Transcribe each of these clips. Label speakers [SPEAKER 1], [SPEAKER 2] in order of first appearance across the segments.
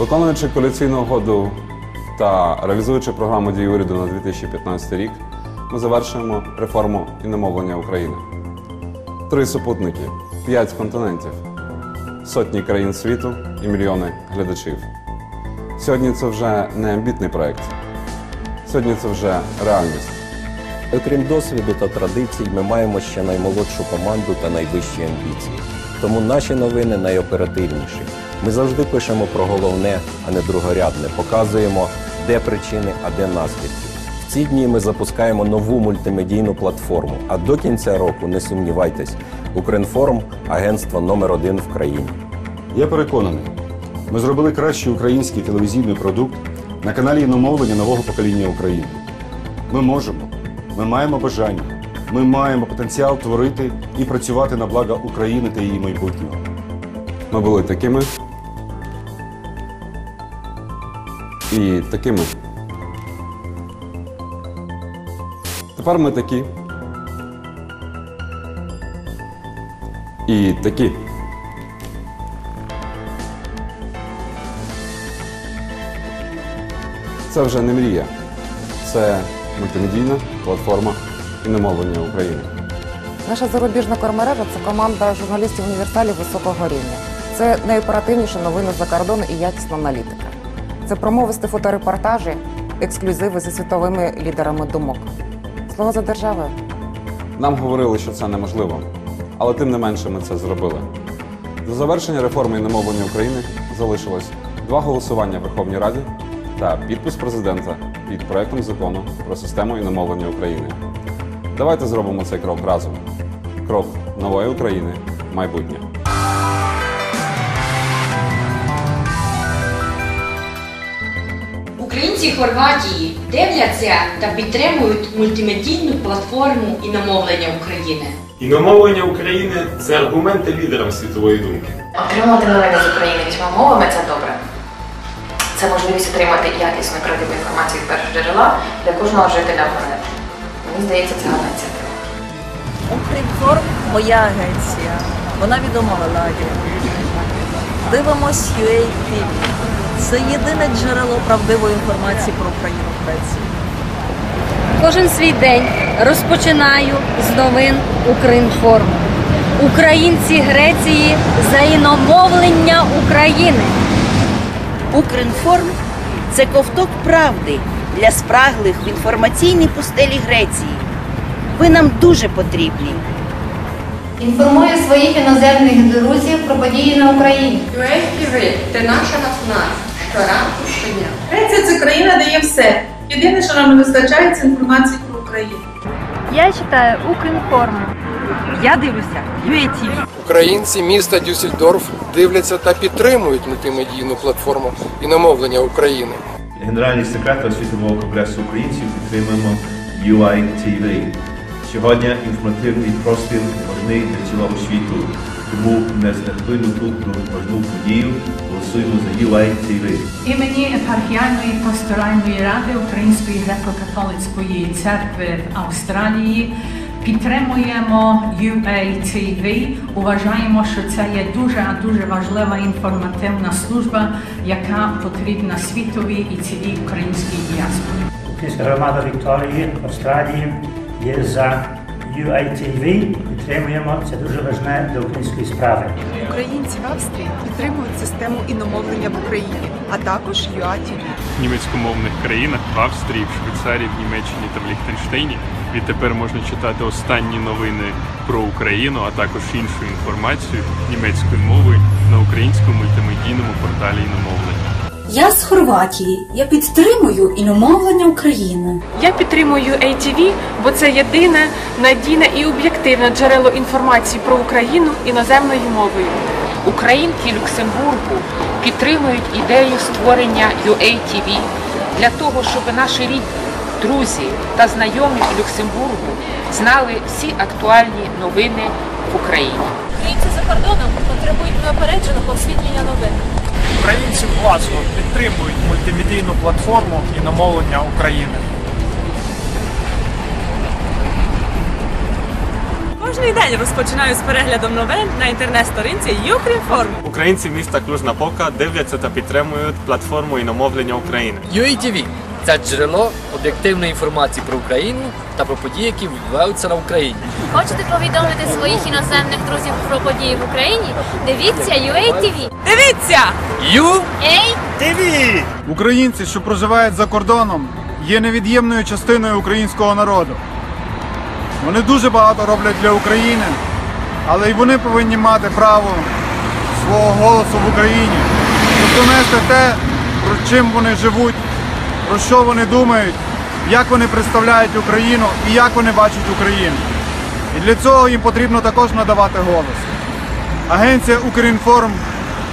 [SPEAKER 1] Виконуючи коаліційну угоду та реалізуючи програму дій уряду на 2015 рік, ми завершуємо реформу іномовлення України. Три супутники, п'ять континентів, сотні країн світу і мільйони глядачів. Сьогодні це вже не амбітний проект. Сьогодні це вже реальність.
[SPEAKER 2] Окрім досвіду та традицій, ми маємо ще наймолодшу команду та найвищі амбіції. Тому наші новини найоперативніші. Ми завжди пишемо про головне, а не другорядне. Показуємо, де причини, а де наслідки. В ці дні ми запускаємо нову мультимедійну платформу. А до кінця року, не сумнівайтесь, Укрінформ агентство номер один в країні.
[SPEAKER 3] Я переконаний, ми зробили кращий український телевізійний продукт на каналі іномовлення нового покоління України. Ми можемо, ми маємо бажання, ми маємо потенціал творити і працювати на благо України та її майбутнього.
[SPEAKER 1] Ми були такими і такими. Тепер ми такі. І такі. Це вже не мрія. Це мультимедійна платформа іномовлення України.
[SPEAKER 4] Наша зарубіжна кормережа це команда журналістів універсалів високого рівня. Це найоперативніші новини за кордону і якісна аналітика. Це промовисті фоторепортажі, ексклюзиви зі світовими лідерами думок. Слово за державою.
[SPEAKER 1] Нам говорили, що це неможливо, але тим не менше ми це зробили. До завершення реформи іномовлення України залишилось два голосування в Верховній Раді та підпис президента під проектом закону про систему іномовлення України. Давайте зробимо цей крок разом. Крок нової України майбутнє.
[SPEAKER 5] Українці Хорватії дивляться та підтримують мультимедійну платформу іномовлення України.
[SPEAKER 6] Іномовлення України це аргументи лідерам світової думки.
[SPEAKER 7] Отримувати новини з України вісьма мовами це добре. Це можливість отримати якісну правдиву інформацію від першого джерела для кожного жителя планети. Мені здається, це гарна ініціатива.
[SPEAKER 8] Укрінформ моя агенція. Вона відома в Еладі. Дивимось UA TV. Це єдине джерело правдивої інформації про Україну в Греції.
[SPEAKER 9] Кожен свій день розпочинаю з новин Укрінформ. Українці Греції за іномовлення України.
[SPEAKER 10] Укрінформ це ковток правди для спраглих в інформаційній пустелі Греції. Ви нам дуже потрібні.
[SPEAKER 11] Інформую своїх іноземних друзів про події на Україні.
[SPEAKER 5] UATV – це наша новина щоранку щодня.
[SPEAKER 12] Греція це країна, де є все. Єдине, що нам не вистачає, це інформації про Україну.
[SPEAKER 9] Я читаю Укрінформ.
[SPEAKER 8] Я дивлюся UATV.
[SPEAKER 13] Українці міста Дюссельдорф дивляться та підтримують мультимедійну платформу іномовлення України.
[SPEAKER 14] Генеральний секретар Світового конгресу українців підтримуємо UITV. Сьогодні інформативний простір важний для цілого світу. Тому не знехтуємо тут про важну подію. Голосуємо за UITV.
[SPEAKER 15] Імені епархіальної пасторальної ради Української греко-католицької церкви в Австралії підтримуємо UATV. Вважаємо, що це є дуже дуже важлива інформативна служба, яка потрібна світові і цілій українській діаспорі.
[SPEAKER 16] Українська громада Вікторії Австралії є за UITV. Підтримуємо це дуже важне для української справи.
[SPEAKER 17] Українці в Австрії підтримують систему іномовлення в Україні, а також UATV.
[SPEAKER 18] В німецькомовних країнах в Австрії, в Швейцарії, в Німеччині та в Ліхтенштейні відтепер можна читати останні новини про Україну, а також іншу інформацію німецькою мовою на українському мультимедійному порталі іномовлення.
[SPEAKER 19] Я з Хорватії. Я підтримую іномовлення України.
[SPEAKER 20] Я підтримую ATV, бо це єдине надійне і об'єктивне джерело інформації про Україну іноземною мовою.
[SPEAKER 2] Українки Люксембургу підтримують ідею створення UATV для того, щоб наші рідні, друзі та знайомі в Люксембургу знали всі актуальні новини в Україні.
[SPEAKER 3] Українці за кордоном потребують неопередженого освітлення новин.
[SPEAKER 8] Українці власно підтримують мультимедійну платформу іномовлення України.
[SPEAKER 21] Кожний день розпочинаю з переглядом новин на інтернет-сторінці Укрінформ.
[SPEAKER 18] Українці міста Клужна Пока дивляться та підтримують платформу іномовлення України.
[SPEAKER 22] UATV – це джерело об'єктивної інформації про Україну та про події, які відбуваються на Україні.
[SPEAKER 9] Хочете повідомити своїх іноземних друзів про події в Україні? Дивіться UATV.
[SPEAKER 21] Дивіться!
[SPEAKER 9] UATV!
[SPEAKER 23] Українці, що проживають за кордоном, є невід'ємною частиною українського народу. Вони дуже багато роблять для України, але й вони повинні мати право свого голосу в Україні, донести те, про чим вони живуть, про що вони думають, як вони представляють Україну і як вони бачать Україну. І для цього їм потрібно також надавати голос. Агенція Укрінформ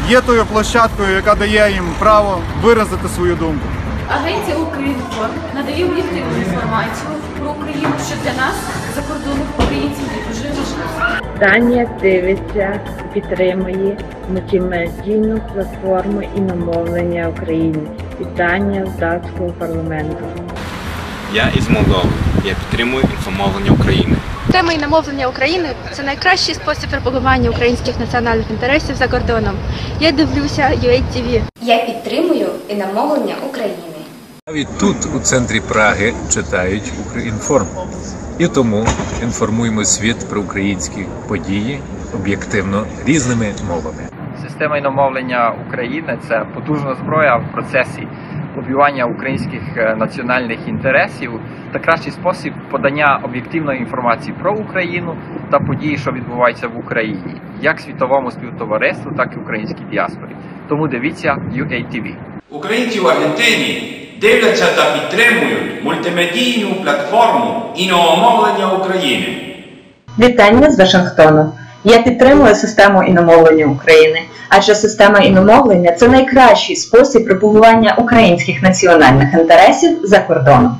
[SPEAKER 23] є тою площадкою, яка дає їм право виразити свою думку.
[SPEAKER 20] Агенція Укрінформ надає об'єктивну інформацію про Україну, що для нас, закордонних українців, є дуже важливо.
[SPEAKER 24] Данія дивиться, підтримує мультимедійну платформу іномовлення України. Вітання з датського парламенту.
[SPEAKER 25] Я із Молдови. Я підтримую інформовлення України.
[SPEAKER 9] Тема іномовлення України це найкращий спосіб пропагування українських національних інтересів за кордоном. Я дивлюся UATV.
[SPEAKER 11] Я підтримую іномовлення України.
[SPEAKER 26] Навіть тут, у центрі Праги, читають Укрінформ. І тому інформуємо світ про українські події об'єктивно різними мовами.
[SPEAKER 27] Система іномовлення України це потужна зброя в процесі лобіювання українських е, національних інтересів та кращий спосіб подання об'єктивної інформації про Україну та події, що відбуваються в Україні, як світовому співтовариству, так і українській діаспорі. Тому дивіться UATV.
[SPEAKER 6] Українці в Аргентині дивляться та підтримують мультимедійну платформу іномовлення України.
[SPEAKER 28] Вітання з Вашингтону. Я підтримую систему іномовлення України, адже система іномовлення це найкращий спосіб пропагування українських національних інтересів за кордоном.